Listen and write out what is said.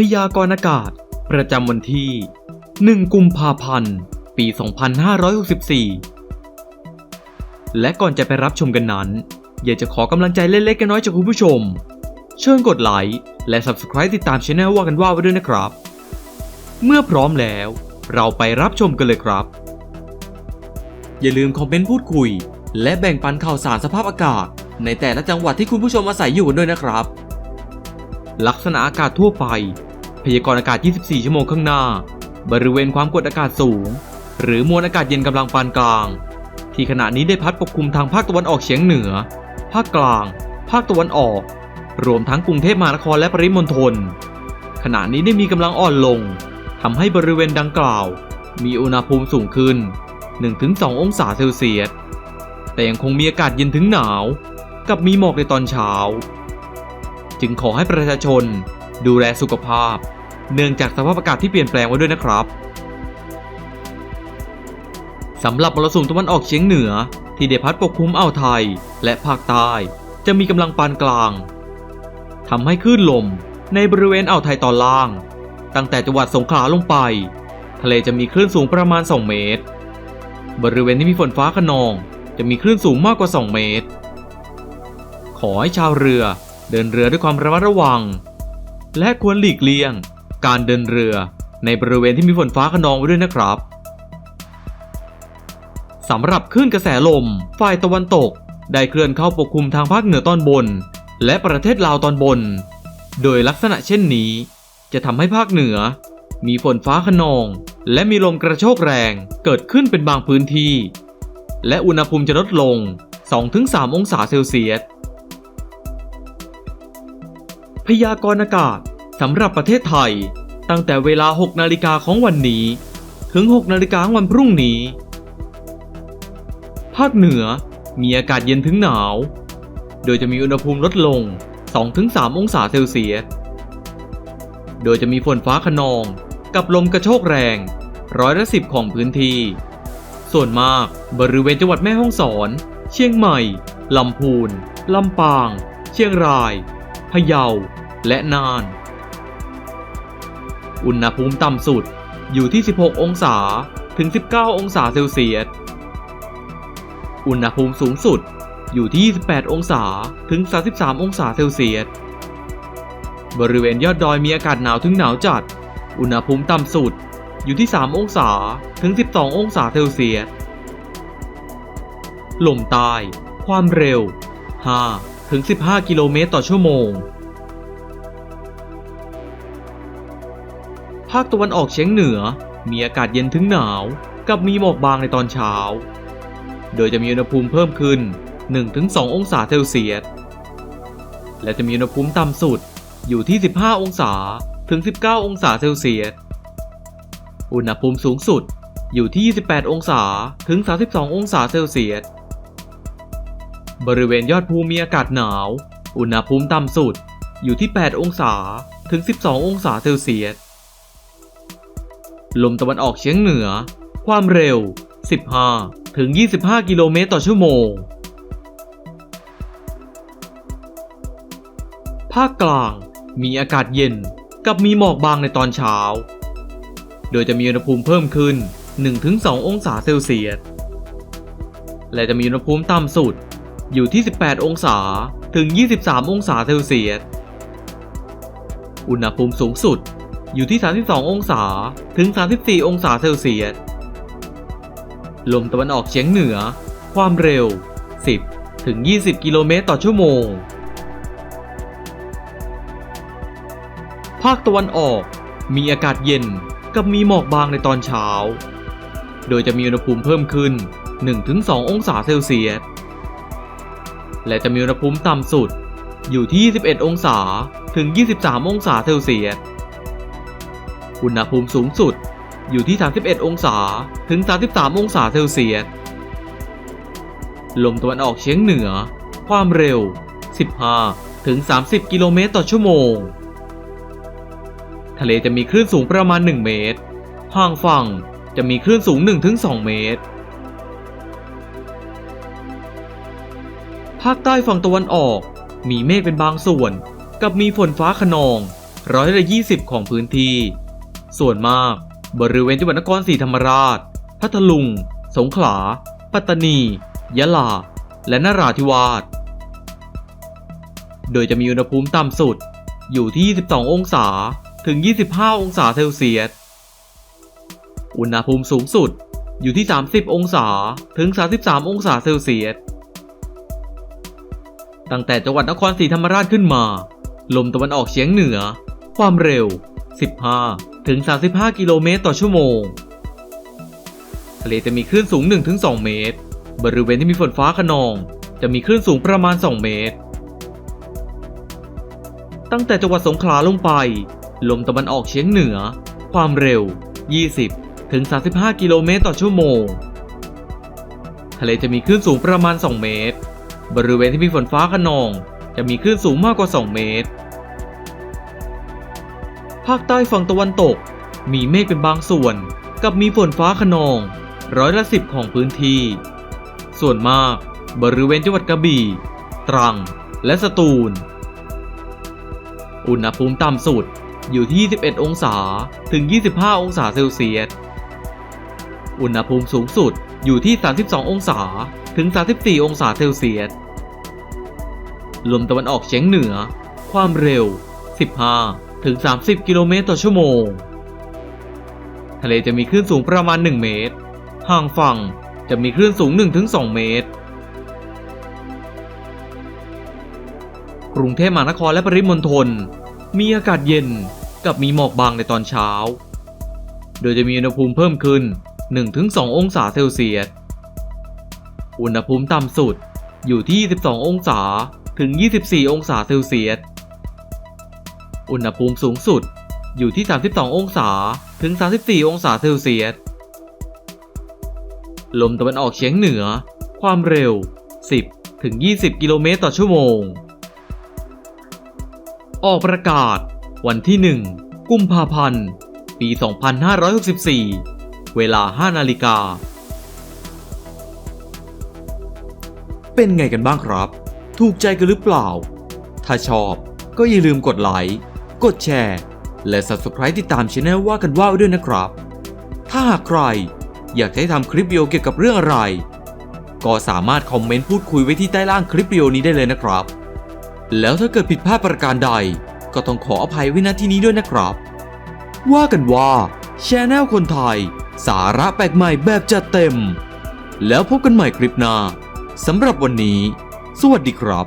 พยากรณ์อากาศ ประจำวันที่ 1 กุมภาพันธ์ ปี 2564 และก่อนจะไปรับชมกันนั้น อยากจะขอกำลังใจเล็กๆน้อยๆจากคุณผู้ชม เชิญกดไลค์และ Subscribe ติดตามช anel ว่ากันว่าไว้ด้วยนะครับ เมื่อพร้อมแล้ว เราไปรับชมกันเลยครับ อย่าลืมคอมเมนต์พูดคุย และแบ่งปันข่าวสารสภาพอากาศ ในแต่ละจังหวัดที่คุณผู้ชมอาศัยอยู่ด้วยนะครับ ลักษณะอากาศทั่วไป พยากรณ์อากาศ 24 ชั่วโมงข้างหน้า บริเวณความกดอากาศสูง หรือมวลอากาศเย็นกำลังปานกลาง ที่ขณะนี้ได้พัดปกคลุมทางภาคตะวันออกเฉียงเหนือ ภาคกลาง ภาคตะวันออก รวมทั้งกรุงเทพมหานครและปริมณฑล ขณะนี้ได้มีกำลังอ่อนลงทำให้บริเวณดังกล่าว มีอุณหภูมิสูงขึ้น 1-2 องศาเซลเซียส แต่ยังคงมีอากาศเย็นถึงหนาว กับมีหมอกในตอนเช้า จึงขอให้ประชาชน ดูแลสุขภาพ เนื่องจากสภาพอากาศที่เปลี่ยนแปลงไว้ด้วยนะครับสำหรับมรสุมตะวันออกเฉียงเหนือ ที่ได้พัดปกคลุมอ่าวไทย และภาคใต้จะมีกำลังปานกลางทำให้คลื่นลมในบริเวณอ่าวไทยตอนล่าง ตั้งแต่จังหวัดสงขลาลงไป ทะเลจะมีคลื่นสูงประมาณ 2 เมตร บริเวณที่มีฝนฟ้าขนอง จะมีคลื่นสูงมากกว่า 2 เมตร ขอให้ชาวเรือ เดินเรือด้วยความระมัดระวัง และควรหลีกเลี่ยง การเดินเรือในบริเวณที่มีฝนฟ้าขนองไว้ด้วยนะครับสำหรับคลื่นกระแสลมฝ่ายตะวันตก ได้เคลื่อนเข้าปกคลุมทางภาคเหนือตอนบน และประเทศลาวตอนบน โดยลักษณะเช่นนี้ จะทำให้ภาคเหนือ มีฝนฟ้าขนอง และมีลมกระโชกแรงเกิดขึ้นเป็นบางพื้นที่ และอุณหภูมิจะลดลง 2-3 องศาเซลเซียส พยากรณ์อากาศสำหรับประเทศไทย ตั้งแต่เวลา 6 นาฬิกาของวันนี้ ถึง 6 นาฬิกาของวันพรุ่งนี้ ภาคเหนือมีอากาศเย็นถึงหนาว โดยจะมีอุณหภูมิลดลง 2-3 องศาเซลเซียส โดยจะมีฝนฟ้าขนองกับลมกระโชกแรง ร้อยละสิบของพื้นที่ ส่วนมากบริเวณจังหวัดแม่ฮ่องสอน เชียงใหม่ ลำพูน ลำปาง เชียงราย พะเยา และน่าน อุณหภูมิต่ำสุดอยู่ที่ 16 องศาถึง 19 องศาเซลเซียส อุณหภูมิสูงสุดอยู่ที่ 28 องศาถึง 33 องศาเซลเซียส บริเวณยอดดอยมีอากาศหนาวถึงหนาวจัด อุณหภูมิต่ำสุดอยู่ที่ 3 องศาถึง 12 องศาเซลเซียส ลมใต้ ความเร็ว 5 ถึง 15 กิโลเมตรต่อชั่วโมง ภาคตะวันออกเฉียงเหนือมีอากาศเย็นถึงหนาว กับมีหมอกบางในตอนเช้า โดยจะมีอุณหภูมิเพิ่มขึ้น 1-2 องศาเซลเซียส และจะมีอุณหภูมิต่ำสุดอยู่ที่ 15 องศาถึง 19 องศาเซลเซียส อุณหภูมิสูงสุดอยู่ที่ 28 องศาถึง 32 องศาเซลเซียส บริเวณยอดภูมีอากาศหนาว อุณหภูมิต่ำสุดอยู่ที่ 8 องศาถึง 12 องศาเซลเซียส ลมตะวันออกเฉียงเหนือ ความเร็ว 15 ถึง 25 กิโลเมตรต่อชั่วโมง ภาคกลางมีอากาศเย็นกับมีหมอกบางในตอนเช้า โดยจะมีอุณหภูมิเพิ่มขึ้น 1-2 องศาเซลเซียส และจะมีอุณหภูมิต่ำสุด อยู่ที่ 18 องศาถึง 23 องศาเซลเซียส อุณหภูมิสูงสุดอยู่ที่ 32 องศาถึง 34 องศาเซลเซียส ลมตะวันออกเฉียงเหนือ ความเร็ว 10 ถึง 20 กิโลเมตรต่อชั่วโมง ภาคตะวันออกมีอากาศเย็นกับมีหมอกบางในตอนเช้า โดยจะมีอุณหภูมิเพิ่มขึ้น 1-2 องศาเซลเซียส และจะมีอุณหภูมิต่ำสุด อยู่ที่ 21 องศาถึง 23 องศาเซลเซียส อุณหภูมิสูงสุดอยู่ที่ 31 องศาถึง 33 องศาเซลเซียส ลมตะวันออกเฉียงเหนือ ความเร็ว 15 ถึง 30 กิโลเมตรต่อชั่วโมง ทะเลจะมีคลื่นสูงประมาณ 1 เมตร ห่างฝั่งจะมีคลื่นสูง 1-2 เมตร ภาคใต้ฝั่งตะวันออก มีเมฆเป็นบางส่วน กับมีฝนฟ้าขนองร้อยละ20ของพื้นที่ ส่วนมาก บริเวณจังหวัดนครศรีธรรมราช พัทลุง สงขลา ปัตตานี ยะลา และนราธิวาส โดยจะมีอุณหภูมิต่ำสุดอยู่ที่ 22 องศา ถึง 25 องศาเซลเซียส อุณหภูมิสูงสุดอยู่ที่ 30 องศา ถึง 33 องศาเซลเซียส ตั้งแต่จังหวัดนครศรีธรรมราชขึ้นมา ลมตะวันออกเฉียงเหนือ ความเร็ว 15 ถึง 35 กิโลเมตรต่อชั่วโมง ทะเลจะมีคลื่นสูง 1-2 เมตร บริเวณที่มีฝนฟ้าขนอง จะมีคลื่นสูงประมาณ 2 เมตร ตั้งแต่จังหวัดสงขลาลงไป ลมตะวันออกเฉียงเหนือ ความเร็ว 20 ถึง 35 กิโลเมตรต่อชั่วโมง ทะเลจะมีคลื่นสูงประมาณ 2 เมตร บริเวณที่มีฝนฟ้าขนอง จะมีคลื่นสูงมากกว่า 2 เมตร ภาคใต้ฝั่งตะวันตก มีเมฆเป็นบางส่วน กับมีฝนฟ้าขนอง ร้อยละสิบของพื้นที่ ส่วนมากบริเวณจังหวัดกระบี่ ตรัง และสตูล อุณหภูมิต่ำสุดอยู่ที่ 21 องศา ถึง 25 องศาเซลเซียส อุณหภูมิสูงสุดอยู่ที่ 32 องศาถึง 34 องศาเซลเซียส ลมตะวันออกเฉียงเหนือ ความเร็ว 15 ถึง 30 กิโลเมตรต่อชั่วโมง ทะเลจะมีคลื่นสูงประมาณ 1 เมตร ห่างฝั่งจะมีคลื่นสูง 1-2 เมตร กรุงเทพมหานครและปริมณฑลมีอากาศเย็นกับมีหมอกบางในตอนเช้า โดยจะมีอุณหภูมิเพิ่มขึ้น 1-2 องศาเซลเซียส อุณหภูมิต่ำสุดอยู่ที่ 22 องศาถึง 24 องศาเซลเซียส อุณหภูมิสูงสุดอยู่ที่ 32 องศาถึง 34 องศาเซลเซียส ลมตะวันออกเฉียงเหนือ ความเร็ว 10 ถึง 20 กิโลเมตรต่อชั่วโมง ออกประกาศ วันที่ 1 กุมภาพันธ์ ปี 2564 เวลา 5 นาฬิกา เป็นไงกันบ้างครับ ถูกใจกันหรือเปล่า ถ้าชอบก็อย่าลืมกดไลค์ กดแชร์ และ Subscribe ติดตามช anel ว่ากันว่าวด้วยนะครับ ถ้าหากใครอยากให้ทำคลิปวิดีโอเกี่ยวกับเรื่องอะไร ก็สามารถคอมเมนต์พูดคุยไว้ที่ใต้ล่างคลิปวิดีโอนี้ได้เลยนะครับ แล้วถ้าเกิดผิดพลาดประการใด ก็ต้องขออภัยไว้ณที่นี้ด้วยนะครับ ว่ากันว่าช anel คนไทย สาระแปลกใหม่แบบจัดเต็ม แล้วพบกันใหม่คลิปหน้าสำหรับวันนี้ สวัสดีครับ